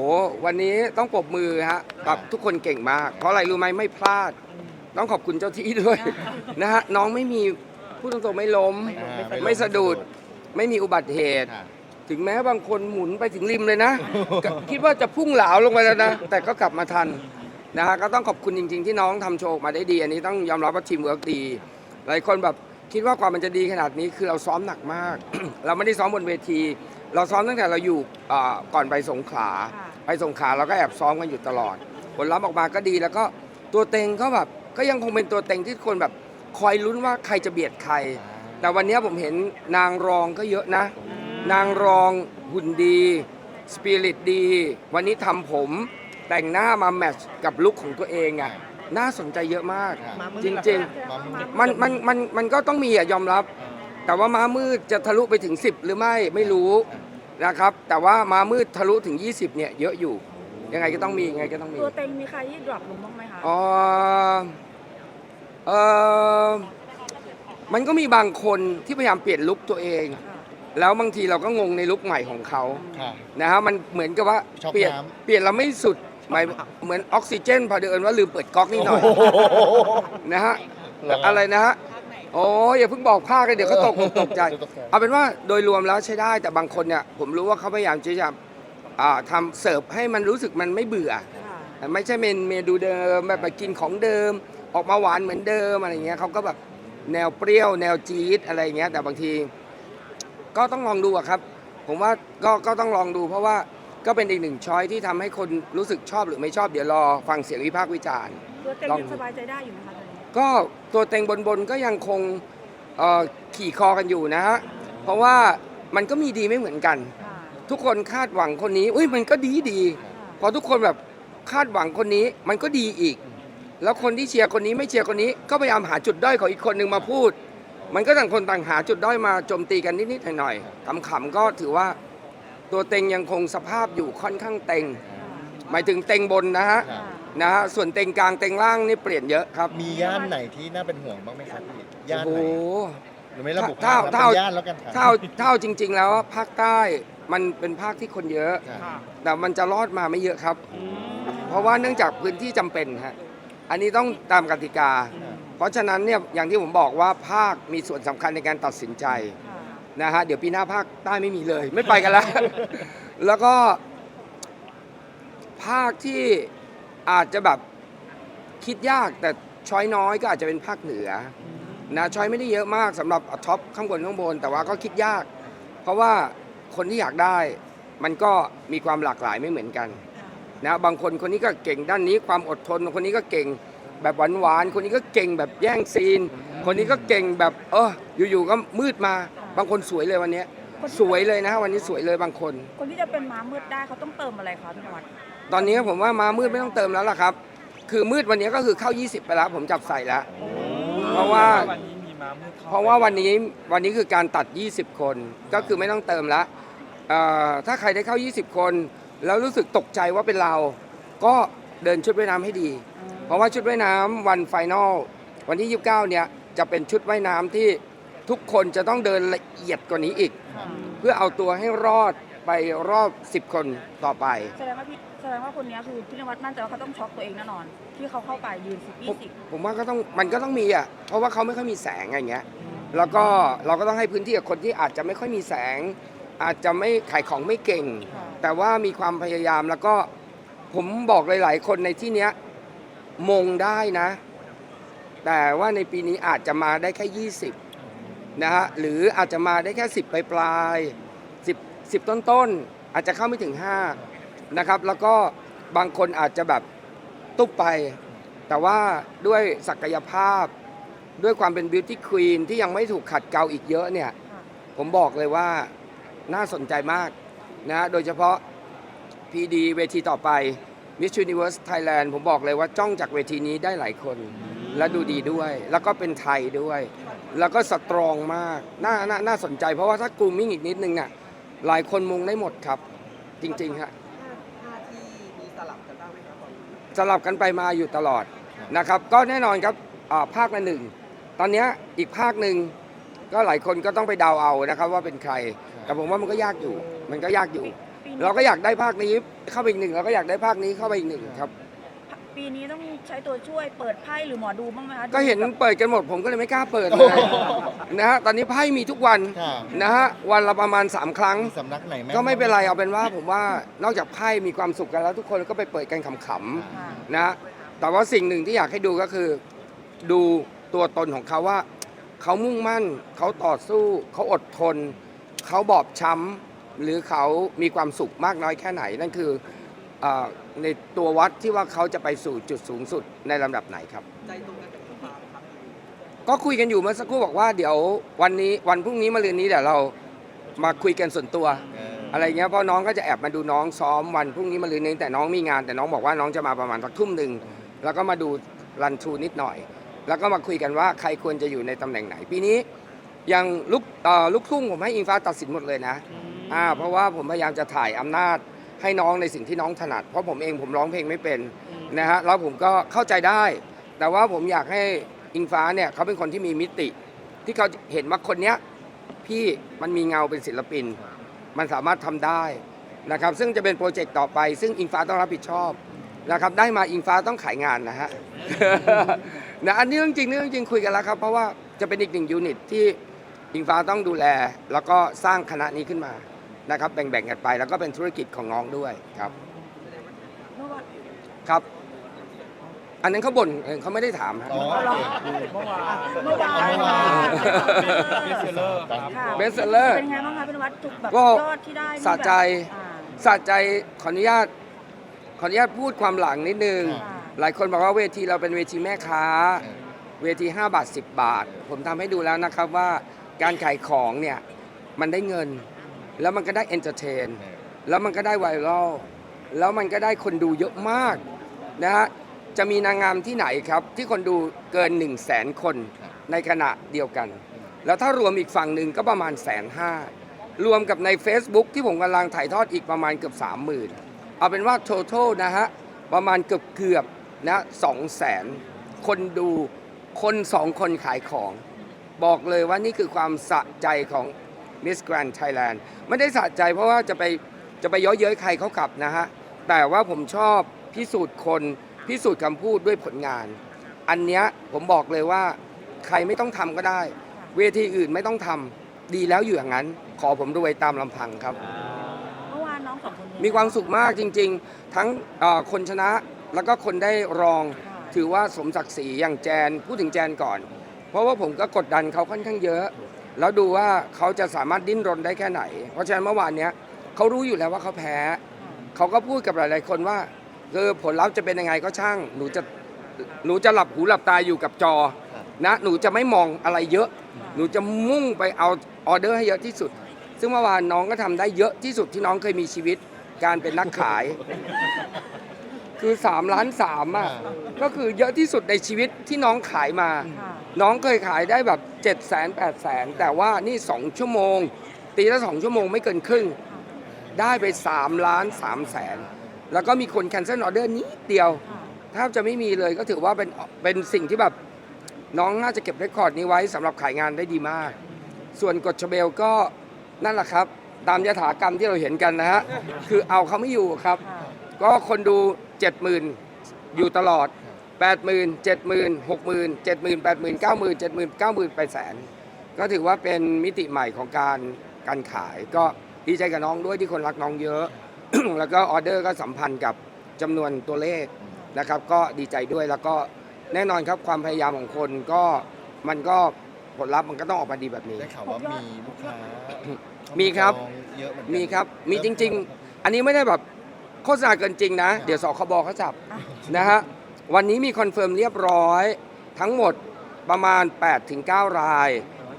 โอ้วันนี้ต้องปรบมือฮะกับทุกคนเก่งมาก เพราะอะไรรู้ไหมไม่พลาด ต้องขอบคุณเจ้าที่ด้วยนะฮะน้องไม่มีพูดตรงๆไม่ล้มอ่าไม่สะดุดไม่มีอุบัติเหตุค่ะถึงแม้บางคนหมุนไปถึงริมเลยนะก็คิดว่าจะพุ่งเหลาลงไปแล้วนะ แต่ก็กลับมาทันนะฮะก็ต้องขอบคุณจริง ๆ ที่น้องทำโชว์ออกมาได้ดี อันนี้ต้องยอมรับว่าทีมเวิร์กดี หลายคนแบบคิดว่าความมันจะดีขนาดนี้คือเราซ้อมหนักมาก เราไม่ได้ซ้อมบนเวที เราซ้อมตั้งแต่เราอยู่อ่าก่อนไปสงขลา ค่ะ ไปสงขลาเราก็แอบซ้อมกันอยู่ตลอด ผลลัพธ์ออกมาก็ดีแล้วก็ตัวเต็งก็แบบก็ยังคงเป็นตัวเต็งที่คนแบบคอยลุ้นว่าใครจะเบียดใคร แต่วันนี้ผมเห็นนางรองก็เยอะนะ นางรองหุ่นดีสปิริตดี วันนี้ทำผมแต่งหน้ามาแมทช์กับลุคของตัวเองอะน่าสนใจเยอะมากจริงๆมันมันมันมันก็ต้องมีอะยอมรับ แต่ว่าม้ามืดจะทะลุไปถึง 10 หรือไม่ไม่รู้นะครับ แต่ว่าม้ามืดทะลุถึง 20เนี่ยเยอะอยู่ ยังไงก็ต้องมียังไงก็ต้องมีตัวเต็งมีใครที่ดรอปลงบ้างไหมคะอ๋อเออมันก็มีบางคนที่พยายามเปลี่ยนลุคตัวเองค่ะแล้วบางทีเราก็งงในลุคใหม่ของเขาค่ะ นะฮะมันเหมือนกับว่าช็อกเปลี่ยนน้ำ เปลี่ยนเราไม่สุดหมายเหมือนออกซิเจนพอเดินว่าลืมเปิดก๊อกนิดหน่อย นะฮะเหรออะไรนะฮะ โอ้ยอย่าเพิ่งบอกภาคเลยเดี๋ยวก็ตกอกตกใจตกใจ เอาเป็นว่าโดยรวมแล้วใช้ได้แต่บางคนเนี่ยผมรู้ว่าเขาพยายามที่จะอ่าทำเสิร์ฟให้มันรู้สึกมันไม่เบื่อ ค่ะไม่ใช่เมนเมนูเดิมแบบไปกินของเดิม ออกมาหวานเหมือนเดิมอะไรเงี้ยเขาก็แบบแนวเปรี้ยว แนวจี๊ดอะไรเงี้ย แต่บางที ก็ต้องลองดูอะครับ ผมว่าก็ก็ต้องลองดูเพราะว่าก็เป็นอีกหนึ่งช้อยที่ทำให้คนรู้สึกชอบหรือไม่ชอบเดี๋ยวรอฟังเสียงวิพากษ์วิจารณ์ตัวเต็งลองยังสบายใจได้อยู่นะคะตอนนี้ ก็ตัวเต็งบนบนๆก็ยังคงเอ่อขี่คอกันอยู่นะฮะเพราะว่ามันก็มีดีไม่เหมือนกันค่ะทุกคนคาดหวังคนนี้อุ้ยมันก็ดีดีค่ะพอทุกคนแบบคาดหวังคนนี้มันก็ดีอีก แล้วคนที่เชียร์คนนี้ไม่เชียร์คนนี้ ก็พยายามหาจุดด้อยของอีกคนหนึ่งมาพูด มันก็ต่างคนต่างหาจุดด้อยมาโจมตีกันนิดๆหน่อยๆขำๆก็ถือว่าตัวเต็งยังคงสภาพอยู่ค่อนข้างเต็ง หมายถึงเต็งบนนะฮะค่ะนะฮะส่วนเต็งกลางเต็งล่างนี่เปลี่ยนเยอะครับมีย่านไหนที่น่าเป็นห่วงบ้างไหมครับพี่ย่านโอ้ไหโหนหรือไม่ระบุถ้าภาพนะถ้าเป็นย่านแล้วกันค่ะเท่าเท่าจริง ๆ แล้วภาคใต้มันเป็นภาคที่คนเยอะค่ะแต่มันจะรอดมาไม่เยอะครับ เพราะว่าเนื่องจากพื้นที่จำเป็นฮะอันนี้ต้องตามกติกา เพราะฉะนั้นเนี่ยอย่างที่ผมบอกว่าภาคมีส่วนสำคัญในการตัดสินใจค่ะนะฮะเดี๋ยวปีหน้าภาคใต้ไม่มีเลย ไม่ไปกันแล้ว แล้วก็ ภาคที่อาจจะแบบคิดยากแต่ช้อยน้อยก็อาจจะเป็นภาคเหนือนะช้อยไม่ได้เยอะมากสำหรับท็อปข้างบนข้างบน แต่ว่าก็คิดยาก เพราะว่าคนที่อยากได้ มันก็มีความหลากหลายไม่เหมือนกันนะบางคนคนนี้ก็เก่งด้านนี้ความอดทน คนนี้ก็เก่งแบบหวานๆคนนี้ก็เก่งแบบแย่งซีน คนนี้ก็เก่งแบบเอออยู่ๆก็มืดมา บางคนสวยเลยวันนี้สวยเลยนะวันนี้สวยเลยบางคน คนที่จะเป็นม้ามืดได้เขาต้องเติมอะไรคะพี่นวัด ตอนนี้ผมว่ามามืดไม่ต้องเติมแล้วล่ะครับ คือมืดวันนี้ก็คือเข้า 20 ไปแล้ว ผมจับใส่แล้ว เพราะว่า วันนี้มีม้ามืดข้เพราะว่าวันนี้วันนี้คือการตัด 20 คนก็คือไม่ต้องเติมละเอ่อถ้าใครได้เข้า 20 คน แล้วรู้สึกตกใจว่าเป็นเรา ก็เดินชุดว่ายน้ำให้ดี เพราะว่าชุดว่ายน้ำวันไฟนอลวันที่ 29 เนี่ยจะเป็นชุดว่ายน้ำที่ทุกคนจะต้องเดินละเอียดกว่านี้อีก เพื่อเอาตัวให้รอดไปรอบ 10 คนต่อไป แสดงว่าพี่ แสดงว่าคนนี้คือพี่นวัดมั่นใจว่าเขาต้องช็อกตัวเองแน่นอน ที่เขาเข้าไปยืนสิบผยี่มสิบผมว่าก็ต้องมันก็ต้องมีอะเพราะว่าเขาไม่ค่อยมีแสงอะไรเงี้ยแล้วก็เราก็ต้องให้พื้นที่กับคนที่อาจจะไม่ค่อยมีแสง อาจจะไม่ขายของไม่เก่ง แต่ว่ามีความพยายามแล้วก็ผมบอกหลาย ๆ คนในที่เนี้ยมงได้นะ แต่ว่าในปีนี้อาจจะมาได้แค่ 20นะฮะหรืออาจจะมาได้แค่ 10ปลายปลายๆ10 10ต้นต้นๆอาจจะเข้าไม่ถึง 5 นะครับ แล้วก็บางคนอาจจะแบบตุ๊บไป แต่ว่าด้วยศักยภาพ ด้วยความเป็นบิวตี้ควีนที่ยังไม่ถูกขัดเกลาอีกเยอะเนี่ย ผมบอกเลยว่าน่าสนใจมากนะโดยเฉพาะ PD เวทีต่อไป Miss Universe Thailand ผมบอกเลยว่าจ้องจากเวทีนี้ได้หลายคน และดูดีด้วย แล้วก็เป็นไทยด้วย แล้วก็สตรองมากน่าน่าน่าสนใจเพราะว่าถ้ากรูมมิ่งอีกนิดนึงน่ะหลายคนมุงได้หมดครับ จริง ๆฮะ สลับกันไปมาอยู่ตลอดนะครับ ก็แน่นอนครับอ่าภาคละหนึ่งตอนเนี้ยอีกภาคหนึ่งก็หลายคนก็ต้องไปเดาเอานะครับ ว่าเป็นใครแต่ผมว่ามันก็ยากอยู่ มันก็ยากอยู่ปีเราก็อยากได้ภาคนี้เข้าไปอีกหนึ่งเราก็อยากได้ภาคนี้เข้าไปอีกหนึ่งครับ ปีนี้ต้องใช้ตัวช่วยเปิดไพ่หรือหมอดูบ้างไหมคะก็เห็นแบบเปิดกันหมดผมก็เลยไม่กล้าเปิดเลยโอ้โหนะฮะตอนนี้ไพ่มีทุกวันค่ะ นะฮะวันละประมาณ 3 ครั้ง มีสำนักไหนแม่ก็ไม่เป็นไรเอาเป็นว่าผมว่านอกจากไพ่มีความสุขกันแล้วทุกคนก็ไปเปิดกันขำค่ะๆนะแต่ว่าสิ่งหนึ่งที่อยากให้ดูก็คือ ดูตัวตนของเขาว่า เขามุ่งมั่นเขาต่อสู้เขาอดทน เขาบอบช้ำหรือเขามีความสุขมากน้อยแค่ไหนนั่นคือเออ ในตัววัดที่ว่าเขาจะไปสู่จุดสูงสุดในลำดับไหนครับก็คุยกันอยู่เมื่อสักครู่บอกว่าเดี๋ยววันนี้วันพรุ่งนี้มาเรือนนี้เดี๋ยวเรามาคุยกันส่วนตัวเอออะไรเงี้ยเพราะน้องก็จะแอบมาดูน้องซ้อมวันพรุ่งนี้มาลืนนี้แต่น้องมีงานแต่น้องบอกว่าน้องจะมาประมาณสักทุ่มหนึ่งแล้วก็มาดูรันทรูนิดหน่อย แล้วก็มาคุยกันว่าใครควรจะอยู่ในตำแหน่งไหน ปีนี้ยังลูกเอ่อลูกทุ่งผมให้อิงฟ้าตัดสินหมดเลยนะอ่าเพราะว่าผมพยายามจะถ่ายอำนาจ ให้น้องในสิ่งที่น้องถนัด เพราะผมเองผมร้องเพลงไม่เป็นนะฮะแล้วผมก็เข้าใจได้ แต่ว่าผมอยากให้อิงฟ้าเนี่ยเขาเป็นคนที่มีมิติ ที่เขาเห็นว่าคนเนี้ยพี่มันมีเงาเป็นศิลปิน มันสามารถทำได้นะครับซึ่งจะเป็นโปรเจกต์ต่อไป ซึ่งอิงฟ้าต้องรับผิดชอบนะครับได้มาอิงฟ้าต้องขายงานนะฮะนะอันนี้เรื่องจริงเรื่องจริงคุยกันแล้วครับ เพราะว่าจะเป็นอีกหนึ่งยูนิตที่อิงฟ้าต้องดูแล แล้วก็สร้างคณะนี้ขึ้นมา นะครับแบ่งๆกันไป แล้วก็เป็นธุรกิจของน้องด้วยครับเมื่อวานครับ อันนั้นเขาบ่นเออเขาไม่ได้ถามฮะอ๋อเมื่อวานเมื่อวานเมื่อวาน เบสเซอร์ครับ ค่ะเบสเซลเลอร์เป็นไงบ้างคะเป็นวัดจุกแบบก็ยอดที่ได้นี่สะใจแบบอ่า สะใจขออนุญาตขออนุญาตพูดความหลังนิดนึงค่ะหลายคนบอกว่าเวทีเราเป็นเวทีแม่ค้า เวที 5 บาท 10 บาท ผมทำให้ดูแล้วนะครับว่าการขายของเนี่ย มันได้เงิน แล้วมันก็ได้เอนเตอร์เทนแล้วมันก็ได้ไวรัลแล้วมันก็ได้คนดูเยอะมากนะฮะจะมีนางงามที่ไหนครับ ที่คนดูเกิน 1 0 0 0 0แสนคนในขณะเดียวกัน แล้วถ้ารวมอีกฝั่งหนึ่งก็ประมาณแสนห้ารวมกับใน Facebook ที่ผมกำลังถ่ายทอดอีกประมาณเกือบ 30,000 เอาเป็นว่า total นะฮะประมาณเกือบเกือบๆนะสองแสนคนดูคนสองคนขายของ บอกเลยว่านี่คือความสะใจของ Miss Grand Thailand ไม่ได้สะใจเพราะว่าจะไปจะไปเย้อเย้ยใครเขากลับนะฮะ แต่ว่าผมชอบพิสูจน์คนพิสูจน์คำพูดด้วยผลงาน อันเนี้ยผมบอกเลยว่าใครไม่ต้องทำก็ได้ เวทีอื่นไม่ต้องทำดีแล้วอยู่อย่างนั้น ขอผมรวยตามลำพังครับ เมื่อวานน้องสองคนนี้มีความสุขมากจริง ๆ ทั้งเอ่อคนชนะแล้วก็คนได้รองค่ะถือว่าสมศักดิ์ศรีอย่างแจนพูดถึงแจนก่อน เพราะว่าผมก็กดดันเขาค่อนข้างเยอะ แล้วดูว่าเขาจะสามารถดิ้นรนได้แค่ไหน เพราะฉะนั้นเมื่อวานเนี้ยเขารู้อยู่แล้วว่าเขาแพ้ เขาก็พูดกับหลาย ๆ คนว่าเออผลลัพธ์จะเป็นยังไงก็ช่าง หนูจะหนูจะหลับหูหลับตาอยู่กับจอนะหนูจะไม่มองอะไรเยอะ หนูจะมุ่งไปเอาออเดอร์ให้เยอะที่สุด ซึ่งเมื่อวานน้องก็ทำได้เยอะที่สุดที่น้องเคยมีชีวิตการเป็นนักขาย คือ3ล้านสามอะก็คือเยอะที่สุดในชีวิตที่น้องขายมาค่ะน้องเคยขายได้แบบ7 0 0 0 0 0 8 0 0 0แต่ว่านี่ 2 ชั่วโมง ตีละ2ชั่วโมงไม่เกินครึ่ง ได้ไป3ล้าน3แสนแล้วก็มีคนแคนเซิลออเดอร์นิดเดียวค่ะแทบจะไม่มีเลยก็ถือว่าเป็นเป็นสิ่งที่แบบน้องน่าจะเก็บเรคคอร์ดนี้ไว้สำหรับขายงานได้ดีมาก ส่วนกดชเบลก็นั่นแหละครับ ตามยถากรรมที่เราเห็นกันนะฮะ คือเอาเขาไม่อยู่ครับค่ะก็คนดู 70,000อยู่ตลอด80,000 70,000 60,000 70,000 80,000 90,000 70,000 90,000ไปแสนก็ถือว่าเป็นมิติใหม่ของการการขาย ก็ดีใจกับน้องด้วยที่คนรักน้องเยอะ แล้วก็ออเดอร์ก็สัมพันธ์กับจำนวนตัวเลขนะครับ ก็ดีใจด้วยแล้วก็แน่นอนครับความพยายามของคนก็มันก็ผลลัพธ์มันก็ต้องออกมาดีแบบนี้ได้ข่าวว่ามีลูกค้ามีครับจองเยอะเหมือนกันมีครับ มีจริง ๆ อันนี้ไม่ได้แบบ โฆษณาเกินจริงนะ เดี๋ยวสคบเขาจับนะฮะวันนี้มีคอนเฟิร์มเรียบร้อย ทั้งหมดประมาณ 8-9 ราย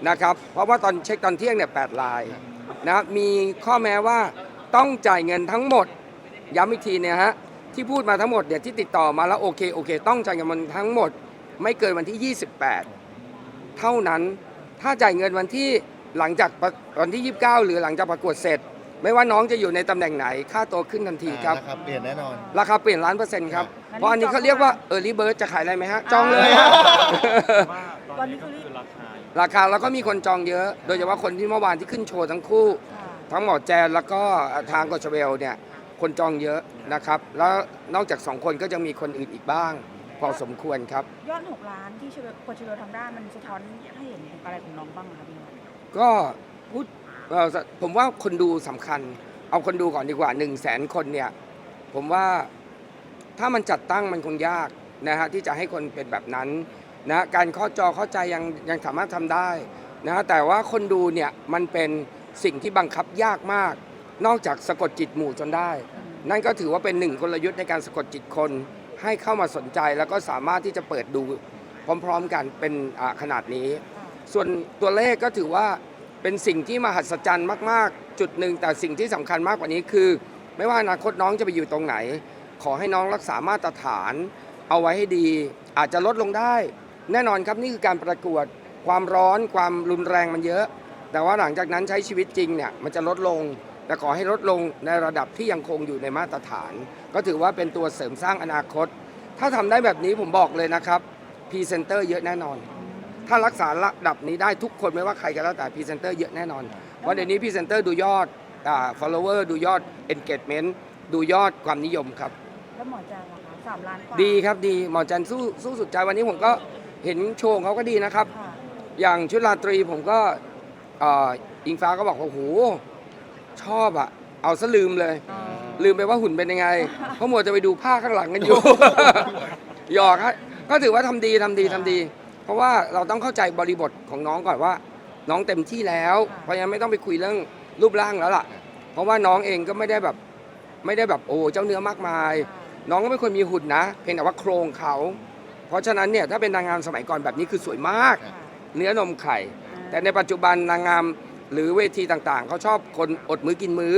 นะครับเพราะว่าตอนเช็คตอนเที่ยงเนี่ย8รายนะครับมีข้อแม้ว่าต้องจ่ายเงินทั้งหมดย้ำอีกทีเนี่ยฮะที่พูดมาทั้งหมดเนี่ยที่ติดต่อมาแล้วโอเคโอเค ต้องจ่ายเงินมันทั้งหมด ไม่เกินวันที่ 28 เท่านั้นถ้าจ่ายเงินวันที่หลังจากวันที่ 29 หรือหลังจากประกวดเสร็จ ไม่ว่าน้องจะอยู่ในตำแหน่งไหนค่าตัวขึ้นทันทีครับอ่านะครับเปลี่ยนแน่นอน ราคาเปลี่ยนล้านเปอร์เซ็นต์ครับ งั้นเพราะอันนี้เขาเรียกว่า Early Bird จะขายอะไรไหมฮะ จองเลยอ่าฮะ ว่าตอนนี้ก็คือราคาราคาแล้วก็มีคนจองเยอะ โดยเฉพาะคนที่เมื่อวานที่ขึ้นโชว์ทั้งคู่ ค่ะ ทั้งหมอแจนแล้วก็ทางกชเวลเนี่ยคนจองเยอะนะครับ แล้วนอกจากสองคนก็จะมีคนอื่นอีกบ้าง พอสมควรครับ ยอด 6 ล้านที่เชเวลโคชเวลทำได้มันสะท้อนให้เห็นถึงอะไรของน้องบ้างอะคะพี่นวัดก็พูด เอ่อผมว่าคนดูสำคัญ เอาคนดูก่อนดีกว่า1นึ่งแสนคนเนี่ย ผมว่าถ้ามันจัดตั้งมันคงยากนะฮะที่จะให้คนเป็นแบบนั้นนะการเข้าจอเข้าใจยังยังสามารถทำได้นะฮะแต่ว่าคนดูเนี่ยมันเป็นสิ่งที่บังคับยากมาก นอกจากสะกดจิตหมู่จนได้ นั่นก็ถือว่าเป็นหนึ่งกลยุทธ์ในการสะกดจิตคน ให้เข้ามาสนใจแล้วก็สามารถที่จะเปิดดูพร้อมๆกันเป็นอ่าขนาดนี้ ส่วนตัวเลขก็ถือว่า เป็นสิ่งที่มหัศจรรย์มาก ๆ จุดหนึ่งแต่สิ่งที่สำคัญมากกว่านี้คือ ไม่ว่าอนาคตน้องจะไปอยู่ตรงไหน ขอให้น้องรักษามาตรฐาน เอาไว้ให้ดี อาจจะลดลงได้ แน่นอนครับนี่คือการประกวดความร้อนความรุนแรงมันเยอะ แต่ว่าหลังจากนั้นใช้ชีวิตจริงเนี่ยมันจะลดลงแต่ขอให้ลดลงในระดับที่ยังคงอยู่ในมาตรฐาน ก็ถือว่าเป็นตัวเสริมสร้างอนาคต ถ้าทำได้แบบนี้ผมบอกเลยนะครับพรีเซนเตอร์เยอะแน่นอน ถ้ารักษาระดับนี้ได้ทุกคนไม่ว่าใครก็แล้วแต่พรีเซนเตอร์เยอะแน่นอนเพราะเดี๋ยวนี้พรีเซนเตอร์ดูยอดอ่า follower ดูยอด engagement ดูยอดความนิยมครับ แล้วหมอแจงล่ะคะสามล้านกว่าดีครับดีหมอจันสู้สู้สุดใจวันนี้ผมก็เห็นโชว์ของเขาก็ดีนะครับ ค่ะอย่างชุดราตรีผมก็เอ่ออิงฟ้าก็บอกว่าโอ้โหชอบอะเอาซะลืมเลยอ๋อลืมไปว่าหุ่นเป็นยังไง เพราะมัวจะไปดูผ้าข้างหลังกันอยู่ หยอกครับก็ถือว่าทำดีทำดีทำดี เพราะว่าเราต้องเข้าใจบริบทของน้องก่อนว่า น้องเต็มที่แล้ว เพราะฉะนั้นไม่ต้องไปคุยเรื่องรูปร่างแล้วล่ะ เพราะว่าน้องเองก็ไม่ได้แบบไม่ได้แบบโอ้เจ้าเนื้อมากมาย น้องก็ไม่ควรมีหุ่นนะ เพียงแต่ว่าโครงเขา เพราะฉะนั้นเนี่ยถ้าเป็นนางงามสมัยก่อนแบบนี้คือสวยมากค่ะเนื้อนมไข่อ่าแต่ในปัจจุบันนางงามหรือเวทีต่างๆ เขาชอบคนอดมื้อกินมื้อ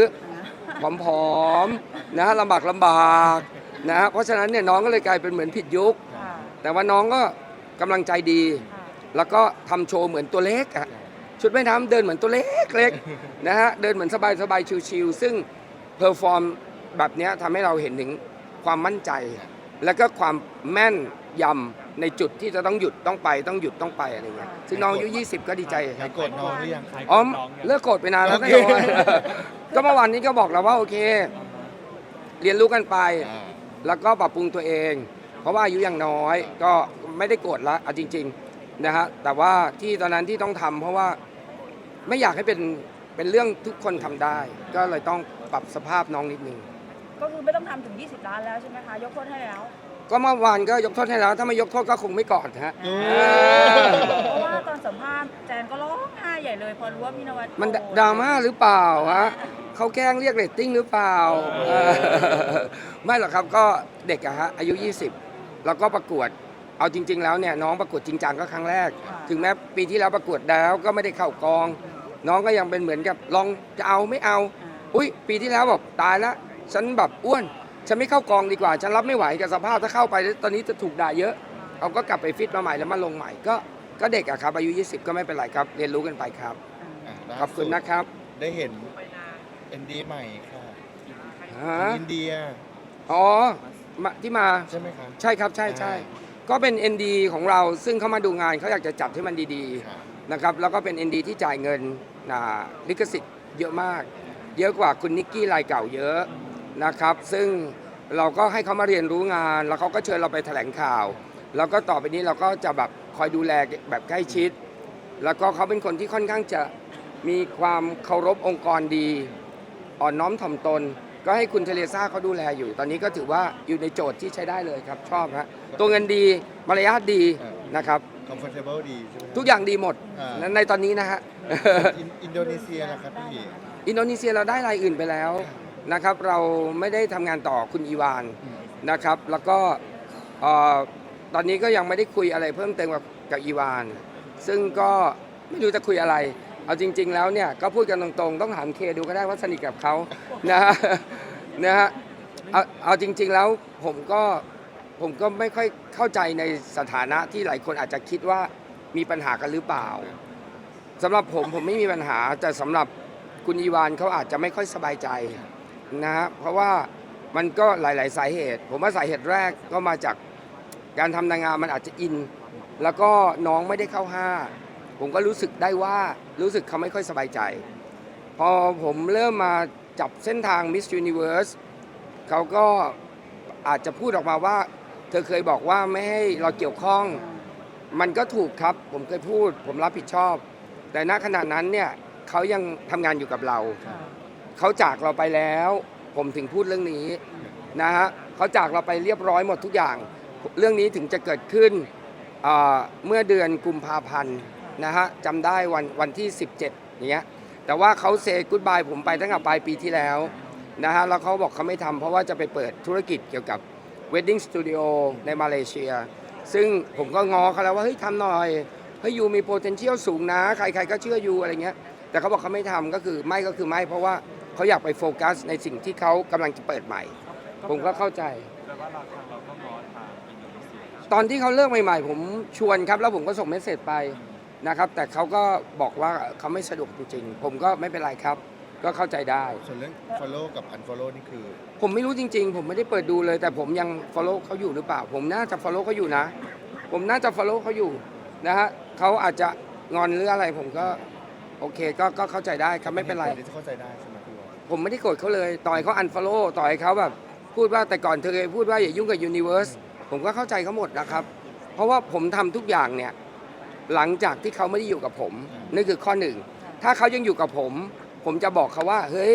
ผอมๆนะฮะลำบากลำบากนะฮะเพราะฉะนั้นเนี่ยน้องก็เลยกลายเป็นเหมือนผิดยุคค่ะแต่ว่าน้องก็ กำลังใจดีค่ะแล้วก็ทำโชว์เหมือนตัวเล็กอะชุดว่ายน้ำเดินเหมือนตัวเล็กเล็กนะฮะเดินเหมือนสบายสบายๆชิวๆซึ่งเพอร์ฟอร์มแบบเนี้ยทำให้เราเห็นถึงความมั่นใจ แล้วก็ความแม่นยำในจุดที่จะต้องหยุดต้องไปต้องหยุดต้องไปอะไรเงี้ยซึ่งน้องอายุ 20 ก็ดีใจหายโกรธน้องหรือยังใครอ๋อน้องเนี่ยเลิกโกรธไปนานแล้วโอนะเคโยมก็เมื่อวานนี้ก็บอกเราว่าโอเค เรียนรู้กันไปอ่าแล้วก็ปรับปรุงตัวเอง เพราะว่าอายุยังน้อยก็ ไม่ได้โกรธละเอาจริงๆนะฮะแต่ว่าที่ตอนนั้นที่ต้องทำเพราะว่าไม่อยากให้เป็นเป็นเรื่องทุกคนทำได้ ก็เลยต้องปรับสภาพน้องนิดนึงก็คือไม่ต้องทำถึง 20 ล้านแล้วใช่ไหมคะยกโทษให้แล้ว ก็เมื่อวานก็ยกโทษให้แล้ว ถ้าไม่ยกโทษก็คงไม่กอดฮะอืมเออเพราะว่าตอนสัมภาษณ์แจนก็ร้องไห้ใหญ่เลยพอรู้ว่าพี่นวัดมันโกรธดราม่าหรือเปล่าฮะเขาแกล้งเรียกเรตติ้งหรือเปล่าเออไม่หรอกครับก็เด็กอะฮะอายุ 20 แล้วก็ประกวด เอาจริง ๆ แล้วเนี่ยน้องประกวดจริงจังก็ครั้งแรก ถึงแม้ปีที่แล้วประกวดแล้วก็ไม่ได้เข้ากอง น้องก็ยังเป็นเหมือนกับลองจะเอาไม่เอาอ่าอุ้ยปีที่แล้วแบบตายแล้วฉันแบบอ้วน ฉันไม่เข้ากองดีกว่า ฉันรับไม่ไหวกับสภาพถ้าเข้าไปแล้วตอนนี้จะถูกด่าเยอะเขาก็กลับไปฟิตมาใหม่แล้วมาลงใหม่ก็ก็เด็กอะครับอายุ 20 ก็ไม่เป็นไรครับ เรียนรู้กันไปครับอะล่าขอบคุณนะครับ ได้เห็นเอ็นดีใหม่ค่ะฮะอินเดียอ๋อมาที่มาใช่ไหมคะใช่ครับใช่ใช่อ่ ก็เป็น ND ของเราซึ่งเขามาดูงานเขาอยากจะจัดให้มันดีค่ะๆนะครับแล้วก็เป็น ND ที่จ่ายเงินอ่าลิขสิทธิ์เยอะมาก เยอะกว่าคุณนิกกี้รายเก่าเยอะนะครับซึ่งเราก็ให้เขามาเรียนรู้งาน แล้วเขาก็เชิญเราไปแถลงข่าว แล้วก็ต่อไปนี้เราก็จะแบบคอยดูแลแบบใกล้ชิด แล้วก็เขาเป็นคนที่ค่อนข้างจะมีความเคารพองค์กรดี อ่อนน้อมถ่อมตน ก็ให้คุณเทเลซ่าเขาดูแลอยู่ ตอนนี้ก็ถือว่าอยู่ในโจทย์ที่ใช้ได้เลยครับ ชอบฮะตัวเงินดีมารยาทดีนะครับ comfortable ดีใช่ไหมคะทุกอย่างดีหมดอ่า ในตอนนี้นะฮะ อินอินโดนีเซียนะครับพี่ อินโดนีเซียเราได้รายอื่นไปแล้วนะครับ เราไม่ได้ทำงานต่อคุณอีวานอืม นะครับ แล้วก็เอ่อตอนนี้ก็ยังไม่ได้คุยอะไรเพิ่มเติมกับกับอีวาน ซึ่งก็ไม่รู้จะคุยอะไร เอาจริง ๆ แล้วเนี่ยก็พูดกันตรงๆ ต้องถามเคดูก็ได้ว่าสนิทกับเขานะฮะนะฮะเอาเอาจริง ๆ แล้วผมก็ผมก็ไม่ค่อยเข้าใจในสถานะที่หลายคนอาจจะคิดว่ามีปัญหากันหรือเปล่าสำหรับผมผมไม่มีปัญหา แต่สำหรับคุณอีวานเขาอาจจะไม่ค่อยสบายใจนะฮะเพราะว่ามันก็หลาย ๆ สาเหตุ ผมว่าสาเหตุแรกก็มาจากการทำนางงามมันอาจจะอิน แล้วก็น้องไม่ได้เข้าห้า ผมก็รู้สึกได้ว่ารู้สึกเขาไม่ค่อยสบายใจ พอผมเริ่มมาจับเส้นทาง Miss Universe เขาก็อาจจะพูดออกมาว่า เธอเคยบอกว่าไม่ให้เราเกี่ยวข้อง มันก็ถูกครับ ผมเคยพูด ผมรับผิดชอบ แต่ณขณะนั้นเนี่ยเขายังทำงานอยู่กับเรา เขาจากเราไปแล้ว ผมถึงพูดเรื่องนี้นะฮะเขาจากเราไปเรียบร้อยหมดทุกอย่าง เรื่องนี้ถึงจะเกิดขึ้นเมื่อเดือนกุมภาพันธ์ นะฮะจำได้วันวันที่ 17อย่างเงี้ยแต่ว่าเขาเซกุ d บายผมไปตั้งแต่ปลายปีที่แล้วนะฮะแล้วเขาบอกเขาไม่ทำเพราะว่าจะไปเปิดธุรกิจเกี่ยวกับ Wedding Studio ในมาเลเซีย ซึ่งผมก็งอเขาแล้วว่าเฮ้ยทำหน่อยเฮ้ยยูมี potential สูงนะ ใครๆก็เชื่อยูอะไรเงี้ยแต่เขาบอกเขาไม่ทำก็คือไม่ก็คือไม่ เพราะว่าเขาอยากไปโฟกัสในสิ่งที่เขากำลังจะเปิดใหม่ ผมก็เข้าใจแปลว่าเราทางเราก็ง้อทางอินโดนีเซียตอนที่เขาเลิกใหม่ๆ ผมชวนครับ แล้วผมก็ส่งเมสเซจไป นะครับ แต่เขาก็บอกว่าเขาไม่สะดวกจริงๆ ผมก็ไม่เป็นไรครับ ก็เข้าใจได้ ส่วนเรื่อง follow กับ unfollow นี่คือ ผมไม่รู้จริง ๆ ผมไม่ได้เปิดดูเลย แต่ผมยัง follow เขาอยู่หรือเปล่า ผมน่าจะ follow เขาอยู่นะ ผมน่าจะ follow เขาอยู่นะฮะเขาอาจจะงอนหรืออะไรผมก็โอเคก็ก็เข้าใจได้ครับไม่เป็นไร ที่เข้าใจได้ใช่ไหมพี่บอลผมไม่ได้โกรธเขาเลยต่อยเขา unfollow ต่อยเขาแบบ พูดว่าแต่ก่อนเธอเคยพูดว่าอย่ายุ่งกับ universe ผมก็เข้าใจเขาหมดนะครับ เพราะว่าผมทำทุกอย่างเนี่ย หลังจากที่เขาไม่ได้อยู่กับผมนั่นคือข้อหนึ่งถ้าเขายังอยู่กับผม ผมจะบอกเขาว่าเฮ้ย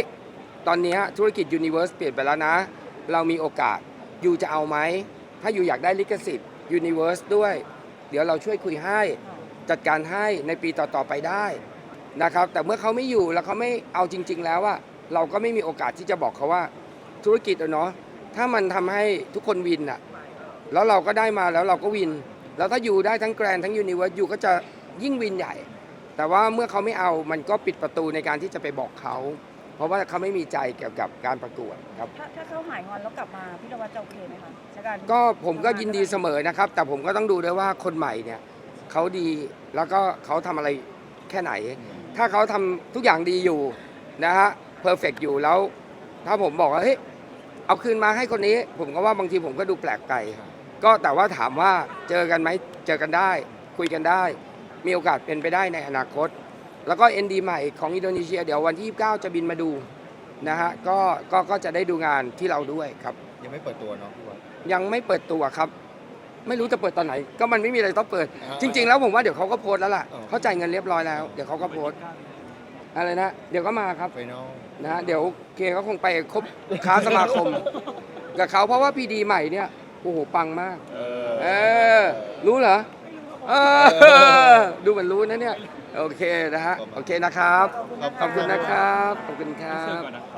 ตอนเนี้ยธุรกิจ universe เปลี่ยนไปแล้วนะ เรามีโอกาสอยู่จะเอาไหมถ้าอยู่อยากได้ลิขสิทธิ์ universe ด้วย เดี๋ยวเราช่วยคุยให้จัดการให้ในปีต่อๆไปได้นะครับ แต่เมื่อเขาไม่อยู่แล้วเขาไม่เอาจริง ๆ แล้วว่าเราก็ไม่มีโอกาสที่จะบอกเขาว่าธุรกิจอะเนาะถ้ามันทำให้ทุกคนวินอะแล้วเราก็ได้มาแล้วเราก็วิน แล้วถ้าอยู่ได้ทั้งแกรนทั้งยูนิเวิร์สอยู่ก็จะยิ่งวินใหญ่ แต่ว่าเมื่อเขาไม่เอามันก็ปิดประตูในการที่จะไปบอกเขา เพราะว่าเขาไม่มีใจเกี่ยวกับการประกวดครับถ้าถ้าเขาหายงอนแล้วกลับมาพี่นวัดจะโอเคไหมคะในการก็ผมก็ยินดีเสมอนะครับ แต่ผมก็ต้องดูด้วยว่าคนใหม่เนี่ยเขาดีแล้วก็เขาทำอะไรแค่ไหน ถ้าเขาทำทุกอย่างดีอยู่นะฮะเพอร์เฟกอยู่แล้ว ถ้าผมบอกว่าเฮ้ยเอาคืนมาให้คนนี้ ผมก็ว่าบางทีผมก็ดูแปลกไป ก็แต่ว่าถามว่าเจอกันไหมเจอกันได้ คุยกันได้ มีโอกาสเป็นไปได้ในอนาคต แล้วก็ ND ใหม่ของอินโดนีเซียเดี๋ยววันที่ 29 จะบินมาดูนะฮะก็ก็ก็จะได้ดูงานที่เราด้วยครับ ยังไม่เปิดตัวเนาะพี่บอลยังไม่เปิดตัวครับ ไม่รู้จะเปิดตอนไหน ก็มันไม่มีอะไรต้องเปิด อ่าจริง ๆ แล้วผมว่าเดี๋ยวเขาก็โพสต์แล้วล่ะอ๋อ เขาจ่ายเงินเรียบร้อยแล้ว เดี๋ยวเขาก็โพสต์อะไรนะเดี๋ยวก็มาครับ ไฟนอลนะฮะเดี๋ยวเคก็คงไปคบค้าสมาคม กับเขาเพราะว่าพีดีใหม่เนี่ย โอ้โหปังมากเอเออ รู้เหรอเออดูเหมือนรู้นะเนี่ย โอเคนะฮะ โอเคนะครับ ขอบคุณนะครับ ขอบคุณครัเชิญบก่อนนะครับ